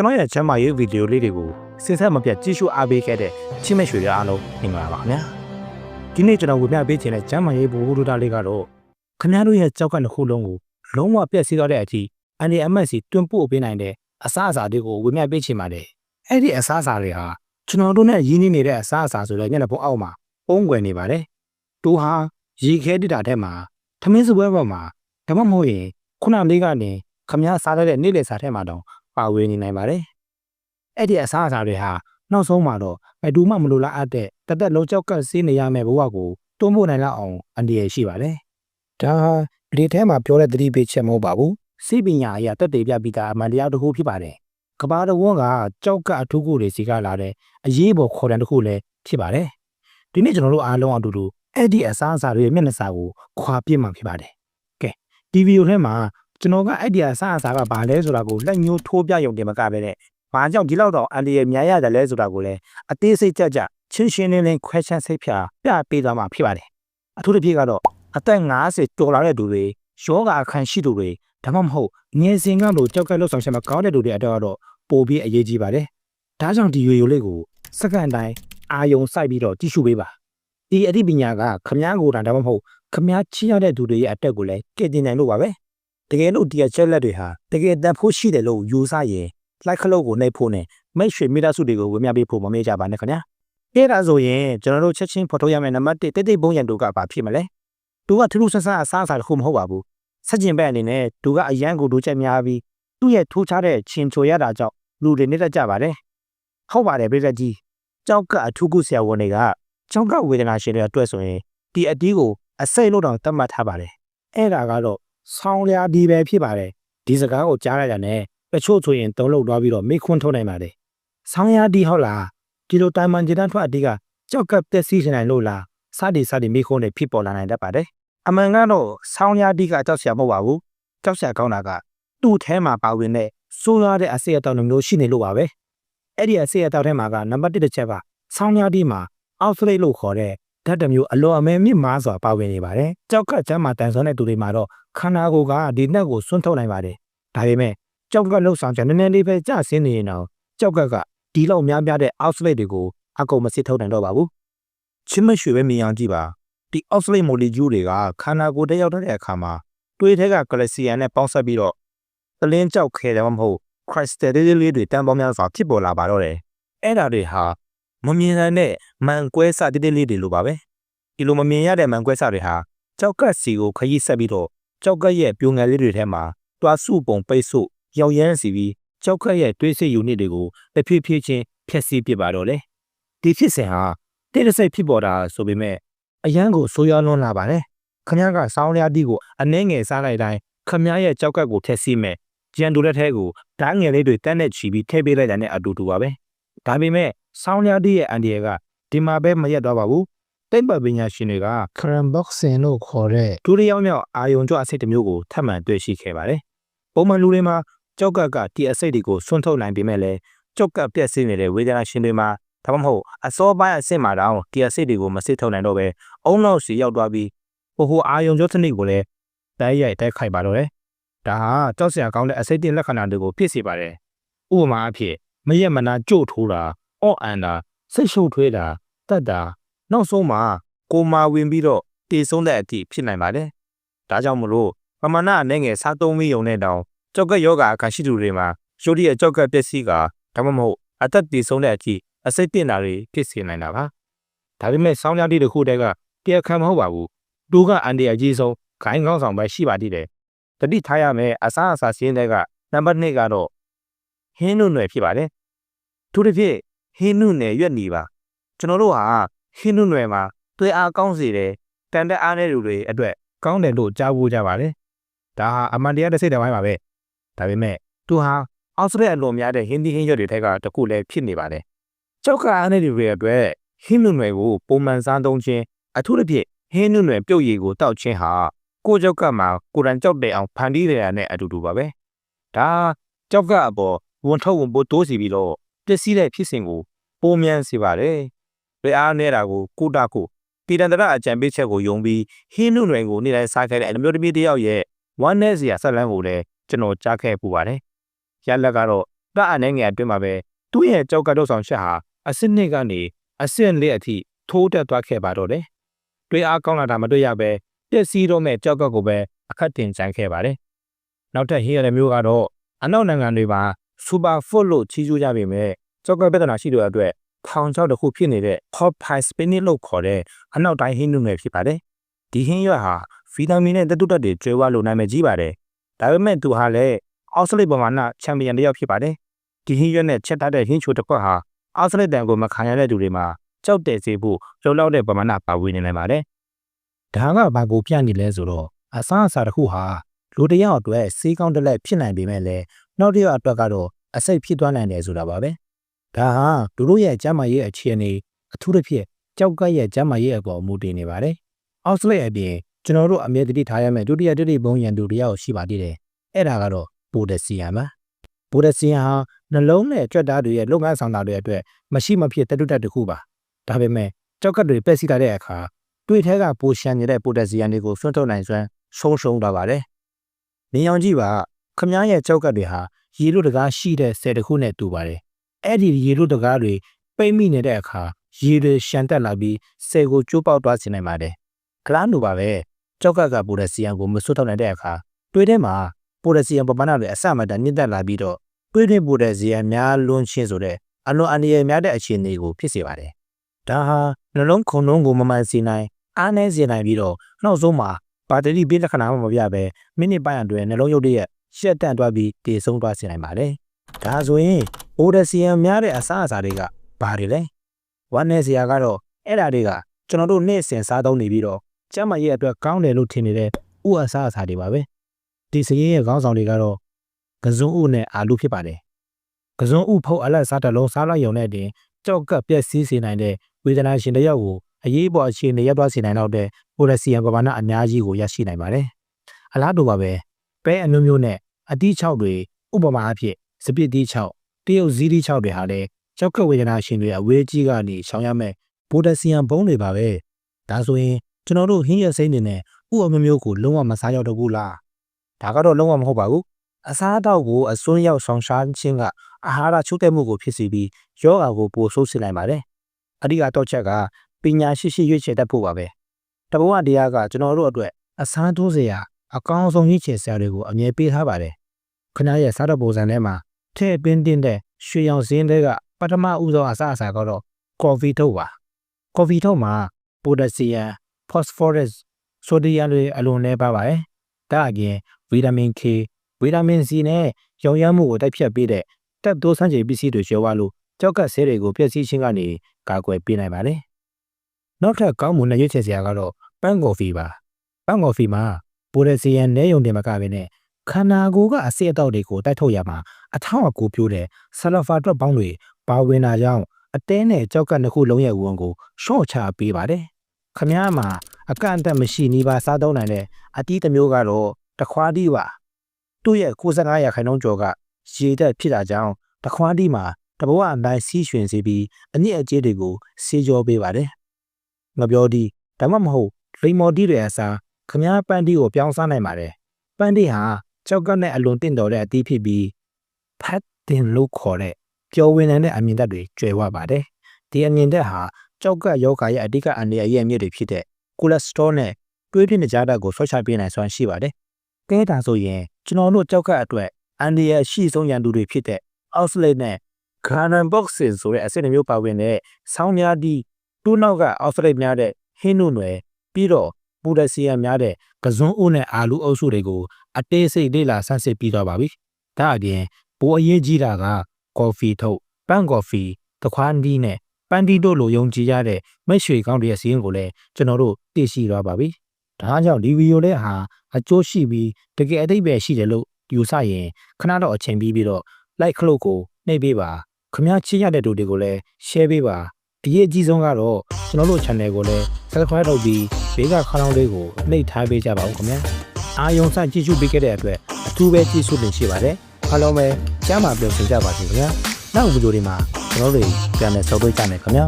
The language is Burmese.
ကျွန်တော်ရဲ့ချမ်းမာရေးဗီဒီယိုလေးတွေကိုစင်ဆက်မပြတ်ကြည့်ရှုအားပေးခဲ့တဲ့ချင်းမဲ့ရွှေရအားလုံးမင်္ဂလာပါခင်ဗျာဒီနေ့ကျွန်တော်ဝေမျှပေးခြင်းတဲ့ချမ်းမာရေးဘူဘူဒတာလေးကတော့ခင်ဗျားတို့ရဲ့ကြောက်ကတစ်ခုလုံးကိုလုံးဝပြည့်စည်သွားတဲ့အထိအန်ဒီအမက်စီတွန်းပို့ပေးနိုင်တဲ့အစားအစာတွေကိုဝေမျှပေးခြင်းပါတယ်အဲ့ဒီအစားအစာတွေဟာကျွန်တော်တို့နဲ့ရင်းနှီးနေတဲ့အစားအစာဆိုတဲ့မျက်နှာပုံအောက်မှာပုံကွယ်နေပါတယ်တူဟာရေခဲတိတာထဲမှာထမင်းစပွဲပေါ်မှာဒါမှမဟုတ်ရင်ခုနလေးကနေခမည်းစားရတဲ့နေ့လည်စာထဲမှာတော့ ပါဝင်နေနိုင်ပါတယ်။အဲ့ဒီအစားအစာတွေဟာနောက်ဆုံးမှာတော့ဘယ်သူမှမလိုလားအပ်တဲ့တသက်လုံးကြောက်ကပ်ဆေးနေရမယ့်ဘဝကိုတွန်းပို့နိုင်လောက်အောင်အန္တရာယ်ရှိပါတယ်။ဒါဟာဒီထဲမှာပြောတဲ့သတိပေးချက်မဟုတ်ပါဘူး။စိပညာအရာတက်တည်ပြပြီးသားအမှန်တရားတစ်ခုဖြစ်ပါတယ်။ကဘာတဝန်းကကြောက်ကပ်အထူးကိုတွေစီကလာတဲ့အရေးပေါ်ခေါ်တံတစ်ခုလည်းဖြစ်ပါတယ်။ဒီနေ့ကျွန်တော်တို့အားလုံးအတူတူအဲ့ဒီအစားအစာတွေရဲ့မျက်နှာစာကိုခွာပြစ်မှဖြစ်ပါတယ်။ကဲဒီဗီဒီယိုထဲမှာ ကျွန်တော်ကအဲ့ဒီအစားအစာကဘာလဲဆိုတာကိုလက်ညှိုးထိုးပြရုံတင်မကပဲနဲ့ဘာကြောင့်ဒီလောက်တော့အန်ဒီရဲ့များရတယ်လဲဆိုတာကိုလည်းအသေးစိတ်ကြကြချင်းရှင်းလင်းလင်း question စိတ်ဖြာပြပေးသွားမှာဖြစ်ပါတယ်။အထူးသဖြင့်ကတော့အသက်50ကျော်လာတဲ့သူတွေယောဂအခန်းရှိသူတွေဒါမှမဟုတ်ငယ်စဉ်ကလို့ကြောက်ကလှုပ်ဆောင်ချက်မကောင်းတဲ့သူတွေအတွက်တော့ပိုပြီးအရေးကြီးပါတယ်။ဒါကြောင့်ဒီရိုရိုလေးကိုစက္ကန့်တိုင်းအာယုံစိုက်ပြီးတော့ကြည့်ရှုပေးပါ။ဒီအသိပညာကခမားကိုယ်တိုင်ဒါမှမဟုတ်ခမားချင်းရတဲ့သူတွေရဲ့အတက်ကိုလည်းကဲတင်နိုင်လို့ပါပဲ။ တကယ်လို့ဒီအချက်လက်တွေဟာတကယ်တန်ဖို့ရှိတယ်လို့ယူဆရင်လိုက်ခလုတ်ကိုနှိပ်ဖို့နဲ့မိတ်ရွှေမိသားစုတွေကိုဝေမျှပေးဖို့မမေ့ကြပါနဲ့ခင်ဗျာ။အဲဒါဆိုရင်ကျွန်တော်တို့ချက်ချင်းဖော်ထုတ်ရမယ့်နံပါတ်1တိတ်တိတ်ဘုံရန်တူကဘာဖြစ်မလဲ။သူကထူးထူးဆန်းဆန်းအစားအစာတစ်ခုမဟုတ်ပါဘူး။ဆက်ကျင်ဘက်အနေနဲ့သူကအရန်ကိုဒူးချက်များပြီးသူ့ရဲ့ထိုးချတဲ့ချင်းချိုရတာကြောင့်လူတွေနေတတ်ကြပါတယ်။ဟုတ်ပါတယ်ပြည်သက်ကြီး။ကြောက်ကအထူးကုဆရာဝန်တွေကကြောက်ကဝေဒနာရှင်တွေအတွက်ဆိုရင်ဒီအတီးကိုအစိတ်လို့တောင်သတ်မှတ်ထားပါတယ်။အဲ့ဒါကတော့ ဆောင်းလျာဒီပဲဖြစ်ပါတယ်။ဒီစကားကိုကြားရတာနဲ့တချို့ဆိုရင်တုံးလုံးသွားပြီးတော့မိခွန်းထုတ်နိုင်ပါတယ်။ဆောင်းလျာဒီဟုတ်လား။ဒီလိုတိုင်မန်ဂျီတန်းထွက်အတီးကကြောက်ကပျက်စီးနေနိုင်လို့လား။စသည်စသည်မိခွန်းတွေဖြစ်ပေါ်လာနိုင်တတ်ပါတယ်။အမှန်ကတော့ဆောင်းလျာဒီကကြောက်စရာမဟုတ်ပါဘူး။ကြောက်စရာကောင်းတာကသူ့ထဲမှာပါဝင်တဲ့ဆိုးရတဲ့အစေအတောင်မျိုးရှိနေလို့ပါပဲ။အဲ့ဒီအစေအတောင်ထဲမှာကနံပါတ်1တစ်ချက်ကဆောင်းလျာဒီမှာအောက်စလိတ်လို့ခေါ်တဲ့ ဓာတ်တစ်မျိုးအလောအမဲမြင့်မားစွာပါဝင်နေပါတယ်။ကြောက်ကကျမ်းမာတန်ဆွမ်းတဲ့သူတွေမှာတော့ခန္ဓာကိုယ်ကဒီနှက်ကိုဆွန့်ထုတ်နိုင်ပါတယ်။ဒါပေမဲ့ကြောက်ကလှုပ်ဆောင်ချက်နည်းနည်းလေးပဲကျဆင်းနေရင်တော့ကြောက်ကကဒီလောက်များပြားတဲ့အောက်စလိတ်တွေကိုအကုန်မစစ်ထုတ်နိုင်တော့ပါဘူး။ချင်းမရွှေပဲမြင်အောင်ကြည့်ပါ။ဒီအောက်စလိတ်မိုလီကျူးတွေကခန္ဓာကိုယ်တက်ရောက်တဲ့အခါမှာတွေးထဲကကလစီယန်နဲ့ပေါင်းစပ်ပြီးတော့သလင်းကြောက်ခဲတယ်မဟုတ်ခရစ်စတယ်လေးတွေတန်ပေါင်းများစွာဖြစ်ပေါ်လာပါတော့တယ်။အဲ့ဒါတွေဟာ မမြင်နိုင်တဲ့မန်ကွဲစတိတိလေးတွေလိုပါပဲဒီလိုမမြင်ရတဲ့မန်ကွဲစတွေဟာကြောက်ကတ်စီကိုခရီးဆက်ပြီးတော့ကြောက်ကတ်ရဲ့ပြိုငယ်လေးတွေထဲမှာတွားစုပုံပိတ်ဆို့ရောက်ရမ်းစီပြီးကြောက်ကတ်ရဲ့တွေးစစ်ယူနစ်တွေကိုတဖြည်းဖြည်းချင်းဖျက်ဆီးပစ်ပါတော့လေဒီဖြစ်စဉ်ဟာတိတဆိတ်ဖြစ်ပေါ်တာဆိုပေမဲ့အရန်ကိုဆိုးရွားလွန်းလာပါတယ်ခမည်းကစောင်းလျားတီးကိုအနှဲငယ်စားလိုက်တိုင်းခမည်းရဲ့ကြောက်ကတ်ကိုဖျက်ဆီးမဲ့ကြံတူလက်ထဲကိုဓာတ်ငယ်လေးတွေတန်းနဲ့ချီပြီးထည့်ပေးလိုက်တဲ့အတူတူပါပဲဒါပေမဲ့ ဆောင်းလျားတီးရဲ့အန်ဒီရဲ့ကဒီမှာပဲမရက်တော့ပါဘူးတိတ်ပတ်ပညာရှင်တွေက Karen Boxing လို့ခေါ်တဲ့ဒုတိယမြောက်အာယုံကြောအဆိပ်တစ်မျိုးကိုထပ်မံတွေ့ရှိခဲ့ပါတယ်ပုံမှန်လူတွေမှာကြောက်ကက်ကဒီအဆိပ်တွေကိုဆွန့်ထုတ်နိုင်ပေမဲ့လည်းကြောက်ကက်ပြက်စီးနေတဲ့ဝေဒနာရှင်တွေမှာဒါမှမဟုတ်အစောပိုင်းအဆင့်မှာတောင်ဒီအဆိပ်တွေကိုမစစ်ထုတ်နိုင်တော့ပဲအုံနောက်စီရောက်သွားပြီးဟိုဟိုအာယုံကြောစနစ်ကိုလည်းတိုက်ရိုက်တိုက်ခိုက်ပါတော့တယ်ဒါဟာကြောက်စရာကောင်းတဲ့အဆိပ်တင်လက္ခဏာတွေကိုဖြစ်စေပါတယ်ဥပမာအဖြစ်မရက်မနာကြို့ထိုးတာ အော့အန်တာစိတ်ရှုပ်ထွေးတာတတ်တာနောက်ဆုံးမှာကိုမာဝင်ပြီးတော့တည်ဆုံးတဲ့အထိဖြစ်နိုင်ပါတယ်။ဒါကြောင့်မလို့ပမာဏအနေငယ်စားသုံးမိုံနဲ့တောင်ကြောက်ကယောဂအခါရှိသူတွေမှာရှိုးဒီရဲ့ကြောက်ကပျက်စီးကဒါမှမဟုတ်အသက်တည်ဆုံးတဲ့အထိအစိတ်တင်တာတွေဖြစ်စေနိုင်တာပါ။ဒါပေမဲ့ဆောင်းရတိတစ်ခုတည်းကတရားခံမဟုတ်ပါဘူး။သူကအန်ဒီအကြီးဆုံးဂိုင်းကောင်းဆောင်ပဲရှိပါသေးတယ်။တတိထားရမယ်အစားအစာစင်းတဲ့ကနံပါတ်2ကတော့ဟင်းနုနယ်ဖြစ်ပါတယ်။သူတစ်ဖြစ် ဟင်းနုနယ်ရွက်နေပါကျွန်တော်တို့ဟာဟင်းနုနယ်မှာသွေးအားကောင်းစေတယ်တန်တက်အားတဲ့လူတွေအတွက်ကောင်းတယ်လို့ကြားဖို့ကြပါတယ်ဒါဟာအမှန်တရားတစ်စိတ်တစ်ပိုင်းပါပဲဒါပေမဲ့သူဟာအောက်စရက်အလွန်များတဲ့ဟင်းသီးဟင်းရွက်တွေထက်ကတခုလည်းဖြစ်နေပါတယ်ကြောက်ကအားတဲ့လူတွေအတွက်ဟင်းနုနယ်ကိုပုံမှန်စားသုံးခြင်းအထူးသဖြင့်ဟင်းနုနယ်ပြုတ်ရည်ကိုတောက်ခြင်းဟာကိုကြောက်ကမှာကိုရန်ကြောက်တဲ့အောင်ဖန်တီးရတဲ့နဲ့အတူတူပါပဲဒါကြောက်ကအပေါ်ဝန်ထုတ်ဝန်ပိုးတိုးစီပြီးတော့ ပျက်စီးတဲ့ဖြစ်စဉ်ကိုပိုမြန်စေပါတယ်။ရေအားနေတာကိုကုတကိုပြည်တန္တရအကြံပေးချက်ကိုယုံပြီးဟင်းနုနယ်ကိုနေ့တိုင်းစားခဲ့တဲ့အမျိုးသမီးတစ်ယောက်ရဲ့ဝမ်းနည်းစရာဆက်လန်းကိုလည်းကျွန်တော်ကြားခဲ့ပူပါတယ်။ရလက်ကတော့တအနှဲငယ်အတွင်းမှာပဲသူ့ရဲ့ကြောက်ကတုတ်ဆောင်ချက်ဟာအစစ်နှစ်ကနေအဆင့်လေးအထိထိုးတက်သွားခဲ့ပါတော့တယ်။တွေးအားကောင်းလာတာမတွေ့ရပဲပျက်စီးတော့မဲ့ကြောက်ကကိုပဲအခက်တင်ကြိုင်ခဲ့ပါတယ်။နောက်ထပ်ဟင်းရတဲ့မျိုးကတော့အနောက်နိုင်ငံတွေမှာ စူပါဖုတ်လို့ချီးကျူးကြပေမဲ့ကြောက်ကပြဿနာရှိတဲ့အတွက်ထောင်ချောက်တစ်ခုဖြစ်နေတဲ့ hot pie spinach လို့ခေါ်တဲ့အနောက်တိုင်းဟင်းနုငယ်ဖြစ်ပါတယ်။ဒီဟင်းရွက်ဟာဗီတာမင်နဲ့တက်တုတက်တွေကျွဲဝလို့နာမည်ကြီးပါတယ်။ဒါပေမဲ့သူဟာလည်းအောက်စလိတ်ပမာဏချန်ပီယံတစ်ယောက်ဖြစ်ပါတယ်။ဒီဟင်းရွက်နဲ့ချက်ထားတဲ့ဟင်းချိုတစ်ခွက်ဟာအောက်စလိတ်တန်ကိုမခံရတဲ့သူတွေမှာကြောက်တဲ့စေဖို့လုံလောက်တဲ့ပမာဏပါဝင်နေနိုင်ပါတယ်။ဒါကဘာကိုပြနေလဲဆိုတော့အစားအစာတစ်ခုဟာလူတစ်ယောက်အတွက်စေးကောင်းတစ်လက်ဖြစ်နိုင်ပေမဲ့လည်း နောက်တစ်ယောက်အတွက်ကတော့အစိတ်ဖြစ်သွားနိုင်တယ်ဆိုတာပါပဲ။ဒါဟာလူတို့ရဲ့ကျန်းမာရေးအခြေအနေအထူးသဖြင့်ကြောက်ကရဲ့ကျန်းမာရေးအပေါ်မူတည်နေပါတယ်။အောက်စလိတ်အပြင်ကျွန်တော်တို့အမြဲတမ်းထားရမယ့်ဒုတိယဒုတိယဘုံရန်သူတစ်ယောက်ရှိပါသေးတယ်။အဲ့ဒါကတော့ပိုတက်ဆီယမ်ပါ။ပိုတက်ဆီယမ်ဟာနှလုံးနဲ့ကြွက်သားတွေရဲ့လုပ်ငန်းဆောင်တာတွေအတွက်မရှိမဖြစ်တက်တုတက်တစ်ခုပါ။ဒါပေမဲ့ကြောက်ကတွေပက်စီလာတဲ့အခါတွေ့ထဲကပိုရှန်နေတဲ့ပိုတက်ဆီယမ်တွေကိုဆွန့်ထုတ်နိုင်စွမ်းဆုံးရှုံးသွားပါတယ်။နေအောင်ကြည့်ပါ ခမားရဲ့ကြောက်ကတွေဟာရေလိုတကားရှိတဲ့ဆယ်တစ်ခုနဲ့တူပါတယ်။အဲ့ဒီရေလိုတကားတွေပိတ်မိနေတဲ့အခါရေတွေရှန်တက်လာပြီးဆယ်ကိုကျိုးပေါက်သွားစေနိုင်ပါတယ်။ကလားနူပါပဲကြောက်ကကပိုတက်ဆီယမ်ကိုမဆွတ်ထုတ်နိုင်တဲ့အခါတွေးထဲမှာပိုတက်ဆီယမ်ပမာဏတွေအစမတန်မြင့်တက်လာပြီးတော့တွေးထဲပိုတက်ဆီယမ်များလွန်ချင်းဆိုတဲ့အလွန်အန္တရာယ်များတဲ့အခြေအနေကိုဖြစ်စေပါတယ်။ဒါဟာနှလုံးခုန်လုံးကိုမမှန်စေနိုင်အားနည်းစေနိုင်ပြီးတော့နောက်ဆုံးမှာဘာတရီပေးလက္ခဏာမှမပြဘဲမိနစ်ပိုင်းအတွင်းနှလုံးရုပ်တရက် ရှက်တန့်သွားပြီးတည်ဆုံးသွားစေနိုင်ပါတယ်။ဒါဆိုရင်ပိုတက်ဆီယမ်များတဲ့အစားအစာတွေကဘာတွေလဲ။ဝမ်းနည်းစရာကတော့အဲ့ဓာတွေကကျွန်တော်တို့နေ့စဉ်စားသုံးနေပြီးတော့ကျန်းမာရေးအတွက်ကောင်းတယ်လို့ထင်နေတဲ့ဥအစားအစာတွေပါပဲဒီစရင်ရဲ့ခေါင်းဆောင်တွေကတော့ကစုံဥနဲ့အာလူဖြစ်ပါတယ်ကစုံဥဖုတ်အလက်စားတစ်လုံးစားလိုက်ရုံနဲ့တင်ကြောက်ကပ်ပြက်စီးစေနိုင်တဲ့ဝေဒနာရှင်တစ်ယောက်ကိုအရေးပေါ်အခြေအနေရပ်သွားစေနိုင်တော့တဲ့ပိုလက်ဆီယမ်ပမာဏအများကြီးကိုရရှိနိုင်ပါတယ်အလားတူပါပဲ ပဲအမျိုးမျိုးနဲ့အတီး6တွေဥပမာအဖြစ်စပစ်တီး6တရုတ်ဇီးတီး6တွေဟာလည်းကြောက်ကပ်ဝေဒနာရှင်တွေအဝေးကြီးကနေရှောင်ရမဲ့ပိုတက်ဆီယမ်ဘုံးတွေပါပဲဒါဆိုရင်ကျွန်တော်တို့ဟင်းရစိမ့်နေနဲ့ဥအမျိုးမျိုးကိုလုံးဝမစားရောက်တော့ဘူးလားဒါကတော့လုံးဝမဟုတ်ပါဘူးအစားအသောက်ကိုအစွန်းရောက်ဆောင်ရှားခြင်းကအာဟာရချိုးတဲ့မှုကိုဖြစ်စေပြီးယောဂါကိုပိုဆိုးစေနိုင်ပါတယ်အဓိကတော့ချက်ကပညာရှိရှိရွေးချယ်တတ်ဖို့ပါပဲတဘဝတရားကကျွန်တော်တို့အတွက်အစားထိုးစရာ အကောင်းဆုံးရွေးချယ်စရာတွေကိုအမြဲပေးထားပါတယ်ခဏရဲ့စားတော့ပုံစံထဲမှာထဲ့ပင်းတင်တဲ့ရွှေရောင်စင်းတွေကပထမဦးဆုံးအစားအစာကတော့ကော်ဖီထုတ်ပါကော်ဖီထုတ်မှာပိုတက်ဆီယမ် phosphorus ဆိုဒီယမ်တွေအလွန်နည်းပါပါတယ်။ဒါအပြင်ဗီတာမင် K ဗီတာမင် C နဲ့ရောင်ရမ်းမှုကိုတိုက်ဖြတ်ပေးတဲ့တပ်တိုးဆန်းကျင်ပစ္စည်းတွေကျော်ဝါလို့ကြောက်ကပ်ဆေးတွေကိုဖျက်ဆီးခြင်းကနေကာကွယ်ပေးနိုင်ပါတယ်။နောက်ထပ်ကောင်းမွန်တဲ့ရွေးချယ်စရာကတော့ပန်းကော်ဖီပါ။ပန်းကော်ဖီမှာ ပိုတက်ဆီယမ်နည်းယုံတင်မကဘဲနဲ့ခန္ဓာကိုယ်ကအဆိပ်အတောက်တွေကိုတိုက်ထုတ်ရမှာအထောက်အကူပြုတဲ့ဆလဖာတွက်ပေါင်းတွေပါဝင်တာကြောင့်အတဲနဲ့ကြောက်ကပ်နှစ်ခုလုံးရဲ့ဝန်ကိုရှော့ချပေးပါတယ်။ခမားမှာအကန့်အသတ်မရှိနေပါစားသုံးနိုင်တဲ့အတီးတစ်မျိုးကတော့တခွားတီးပါသူ့ရဲ့65ရာခိုင်နှုန်းကျော်ကရေတက်ဖြစ်တာကြောင့်တခွားတီးမှာတဘဝအတိုင်းစီးရွှင်စေပြီးအညစ်အကြေးတွေကိုဆေးကြောပေးပါတယ်။ငပြောဒီဒါမှမဟုတ်လိမ္မော်တီးတွေအစား ခမားပန်းတီးကိုပြောင်းစားနိုင်ပါတယ်။ပန်းတီးဟာကြောက်ကပ်နဲ့အလွန်တင့်တော်တဲ့အတီးဖြစ်ပြီးဖတ်တင်လို့ခေါ်တဲ့ပျော်ဝင်နိုင်တဲ့အမြင်ဓာတ်တွေကျွယ်ဝပါတယ်။ဒီအမြင်ဓာတ်ဟာကြောက်ကပ်ယောဂါရဲ့အဓိကအန္တရာယ်ရဲ့အမြင့်တွေဖြစ်တဲ့ကိုလက်စထရောနဲ့တွေးပြင်းတဲ့ကြားဓာတ်ကိုဆွဲချပေးနိုင်စွမ်းရှိပါတယ်။ကဲဒါဆိုရင်ကျွန်တော်တို့ကြောက်ကပ်အတွက်အန်ဒီရဲ့အရှိဆုံးရန်သူတွေဖြစ်တဲ့ outlet နဲ့ garden boxes ဆိုတဲ့အစစ်အမျိုးပါဝင်တဲ့ဆောင်းများဒီတူးနောက်က outlet များတဲ့ဟင်းနုနွယ်ပြီးတော့ ပူဒစီယမ်များတဲ့ကစွန်းအိုးနဲ့အာလူအုပ်စုတွေကိုအသေးစိတ်လေ့လာဆန်းစစ်ပြီးတော့ပါပြီ။ဒါအပြင်ပိုအရေးကြီးတာကကော်ဖီထုတ်ပန်းကော်ဖီတခွားနီးနဲ့ပန်းတီတို့လိုယုံကြည်ရတဲ့မိတ်ဆွေကောင်းတွေရဲ့စီးရင်ကိုလည်းကျွန်တော်တို့သိရှိသွားပါပြီ။ဒါကြောင့်ဒီဗီဒီယိုလေးဟာအကျိုးရှိပြီးတကယ်အသိပဲရှိတယ်လို့ယူဆရင်ခဏတော့အချိန်ပြီးပြီးတော့ like ခလို့ကိုနှိပ်ပေးပါခမ ्या ချစ်ရတဲ့သူတွေကိုလည်း share ပေးပါဒီရဲ့အကြီးဆုံးကတော့ကျွန်တော်တို့ channel ကိုလည်း subscribe လုပ်ပြီး ဘေးကခေါင်းလောင်းလေးကိုနှိပ်ထားပေးကြပါဦးခင်ဗျာအာယုံစကြည့်ရှုပေးခဲ့တဲ့အတွက်အထူးပဲကြည့်ရှုတင်ရှိပါတယ်အားလုံးပဲကျမ်းမာပြောင်းစင်ကြပါစေခင်ဗျာနောက်ဗီဒီယိုတွေမှာကျွန်တော်တို့ပြန်လည်ဆုံတွေ့ကြမယ်ခင်ဗျာ